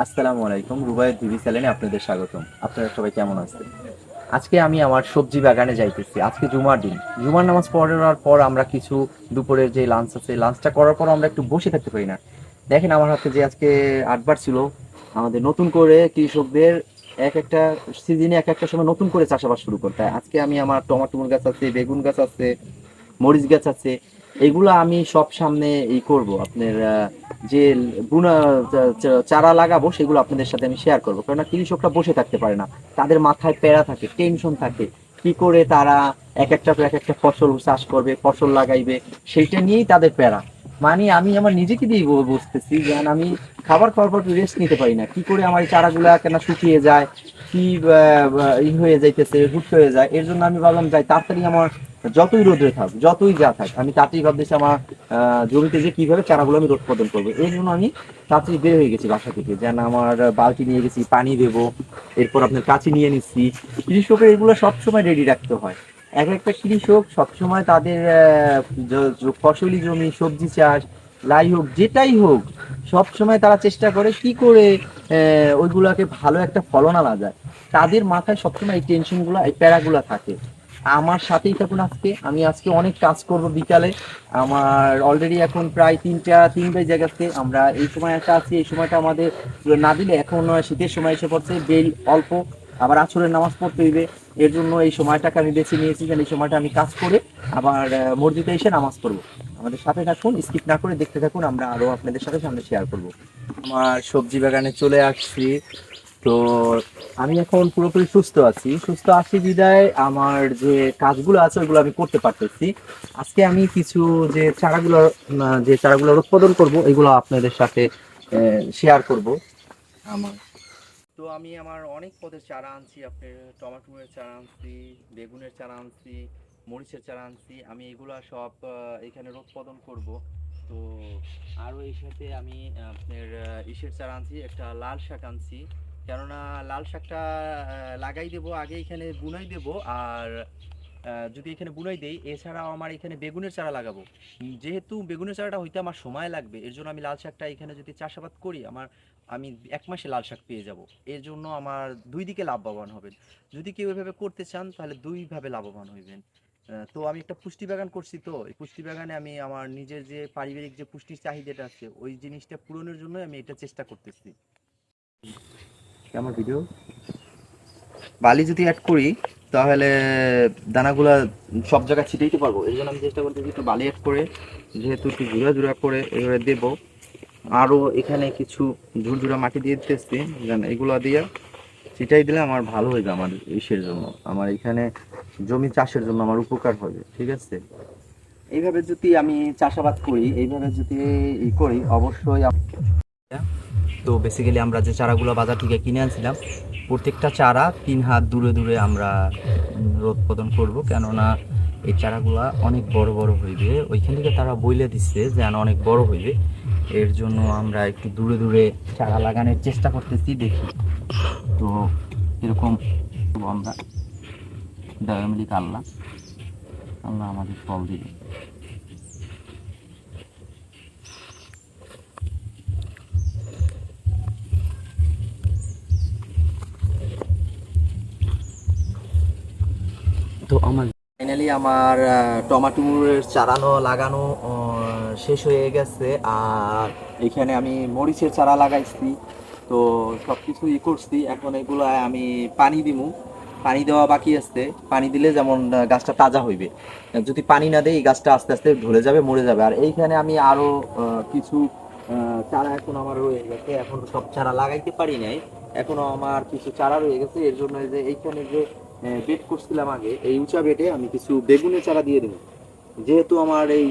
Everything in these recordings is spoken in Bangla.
আসসালামু আলাইকুম রুবাইয়ের টিভি চ্যানেলে আপনাদের স্বাগতম। আপনারা সবাই কেমন আছেন? আজকে আমি আমার সবজি বাগানে যাইতেছি। আজকে জুমার দিন। জুমার নামাজ পড়ার পর আমরা কিছু দুপুরের যে লাঞ্চ আছে লাঞ্চটা করার পর আমরা একটু বসে থাকতে পারি না। দেখেন আমার হাতে যে আজকে আটবার ছিল, আমাদের নতুন করে কৃষকদের এক একটা সিজনে এক একটা সময় নতুন করে চাষাবাদ শুরু করতে হয়। আজকে আমি আমার টমাটোর গাছ আছে, বেগুন গাছ আছে, মরিচ গাছ আছে। এগুলো আমি সব সামনে ই করব। আপনার যে বুনা চারা লাগাবো, সেগুলো আপনাদের সাথে আমি শেয়ার করব। কেননা কৃষকরা বসে থাকতে পারে না। তাদের মাথায় প্যারা থাকে টেনশন থাকে। কি করে তারা এক একটা এক একটা ফসল চাষ করবে, ফসল লাগাইবে, সেইটা নিয়েই তাদের প্যারা। মানে আমি আমার নিজেকে দিয়ে বু- বুঝতেছি যে আমি খাবার খাওয়ার পর রেস্ট নিতে পারি না। কি করে আমার চারাগুলা কেন শুকিয়ে যায়, কি ই হয়ে যাইতেছে, হুট হয়ে যায়, এর জন্য আমি ভাবলাম যাই তাড়াতাড়ি আমার যতই রোদে থাক, যতই যা থাক, আমি তাড়াতাড়ি ভাবতেছি আমার জমিতে যে কীভাবে চারাগুলো আমি উৎপাদন করব, এর জন্য আমি তাড়াতাড়ি বের হয়ে গেছি বাসা থেকে। যেন আমার বালতি নিয়ে গেছি, পানি দেবো, এরপর আপনার কাছে নিয়ে নিচ্ছি। কৃষকের এগুলো সবসময় রেডি রাখতে হয়। এক একটা কৃষক সবসময় তাদের ফসলি জমি, সবজি চাষ, লাই হোক, যেটাই হোক, সবসময় তারা চেষ্টা করে কি করে ওইগুলাকে ভালো একটা ফলন আনা যায়। তাদের মাথায় সবসময় এই টেনশনগুলো, এই প্যারাগুলো থাকে। আমার সাথেই থাকুন আজকে। আমি আজকে অনেক কাজ করব বিকালে। আমার অলরেডি এখন প্রায় তিনটা, তিন গেছে। আমরা এই সময় একটা আছি, এই সময়টা আমাদের, না দিলে এখন শীতের সময় এসে পড়ছে। বেল অল্প। আবার আছরের নামাজ পড়তে হইবে। এর জন্য এই সময়টাকে আমি বেছে নিয়েছি যেন এই সময়টা আমি কাজ করে আবার মসজিদে এসে নামাজ পড়ব। আমাদের সাথে থাকুন স্কিপ না করে দেখতে থাকুন, আমরা আরও আপনাদের সাথে সামনে শেয়ার করব। আমার সবজি বাগানে চলে আসছি। তো আমি এখন পুরোপুরি সুস্থ আছি। সুস্থ আছি বিদায়। আমার যে কাজগুলো আছে ওইগুলো আমি করতে পারতেছি। আজকে আমি কিছু যে চারাগুলো যে চারাগুলোর উৎপাদন করব, এগুলো আপনাদের সাথে শেয়ার করব। আমার তো আমি আমার অনেক পদের চারা আনছি, আপনার টমেটোর চারা আনছি, বেগুনের চারা আনছি, মরিচের চারা আনছি, আমি এগুলো সব এখানে উৎপাদন করব। তো আরও এই সাথে আমি আপনার ইসের চারা আনছি, একটা লাল শাক আনছি। কেননা লাল শাকটা লাগাই দেব, আগে এখানে বুনাই দেব, আর যদি এখানে বুনাই দেই এছাড়াও আমার এখানে বেগুনের চারা লাগাবো। যেহেতু বেগুনের চারাটা হইতে আমার সময় লাগবে এর জন্য আমি লাল শাকটা এখানে যদি চাষাবাদ করি আমার আমি এক মাসে লাল শাক পেয়ে যাব। এর জন্য আমার দুই দিকে লাভবান হবেন। যদি কেউ এভাবে করতে চান তাহলে দুইভাবে লাভবান হইবেন। তো আমি একটা পুষ্টি বাগান করছি তো এই পুষ্টি বাগানে আমি আমার নিজের যে পারিবারিক যে পুষ্টির চাহিদাটা আছে ওই জিনিসটা পূরণের জন্য আমি এটা চেষ্টা করতেছি। আমার ভিডিও? বালি যদি অ্যাড করি তাহলে দানাগুলা সব জায়গায় ছিটাইতে পারব। এই জন্য আমি চেষ্টা করতেছি একটু বালি অ্যাড করে, যেহেতু একটু ঝুড়া ঝুড়া করে এভাবে দেবো। আরও এখানে কিছু ঝুরঝুরা মাটি দিয়ে দিতেছি এগুলো দিয়ে ছিটাই দিলে আমার ভালো হইবে আমার ইসের জন্য। আমার এখানে জমি চাষের জন্য আমার উপকার হবে, ঠিক আছে? এইভাবে যদি আমি চাষাবাদ করি, এইভাবে যদি ই করি, অবশ্যই তো বেসিক্যালি আমরা যে চারাগুলো বাজার থেকে কিনে আনছিলাম, প্রত্যেকটা চারা তিন হাত দূরে দূরে আমরা উৎপাদন করব। কেননা এই চারাগুলা অনেক বড় বড় হইবে। ওইখান থেকে তারা বইলে দিচ্ছে যেন অনেক বড় হইবে। এর জন্য আমরা একটু দূরে দূরে চারা লাগানোর চেষ্টা করতেছি, দেখি। তো এরকম আমরা দয়ামলিক আল্লাহ আল্লাহ আমাদের ফল দিবে। তো আমার ফাইনালি আমার টমাটোর চারানো লাগানো শেষ হয়ে গেছে। আর এখানে আমি মরিচের চারা লাগাইছি। তো সব কিছু ই করছি। এখন এগুলো আমি পানি দিমু। পানি দেওয়া বাকি আছে। পানি দিলে যেমন গাছটা তাজা হইবে। যদি পানি না দেই এই গাছটা আস্তে আস্তে ঢলে যাবে, মরে যাবে। আর এইখানে আমি আরও কিছু চারা এখন আমার রয়ে গেছে। এখন সব চারা লাগাইতে পারি নাই। এখনও আমার কিছু চারা রয়ে গেছে। এর জন্য যে এইখানে যে বেড করছিলাম আগে। এই উঁচা বেডে আমি কিছু বেগুনের চারা দিয়ে দেবো। যেহেতু আমার এই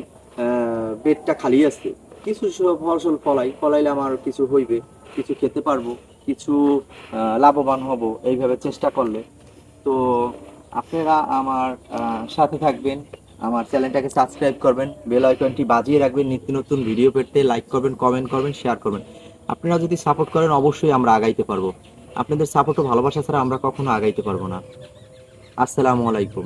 বেডটা খালি আছে, কিছু ফসল ফলাই, ফলাইলে আমার কিছু হইবে, কিছু খেতে পারব, কিছু লাভবান হব, এইভাবে চেষ্টা করলে। তো আপনারা আমার সাথে থাকবেন, আমার চ্যানেলটাকে সাবস্ক্রাইব করবেন বেল আইকনটি বাজিয়ে রাখবেন, নিত্য নতুন ভিডিও পেতে লাইক করবেন কমেন্ট করবেন শেয়ার করবেন। আপনারা যদি সাপোর্ট করেন, অবশ্যই আমরা আগাইতে পারব। আপনাদের সাপোর্ট ও ভালোবাসা ছাড়া আমরা কখনো আগাইতে পারব না। আসসালামু আলাইকুম।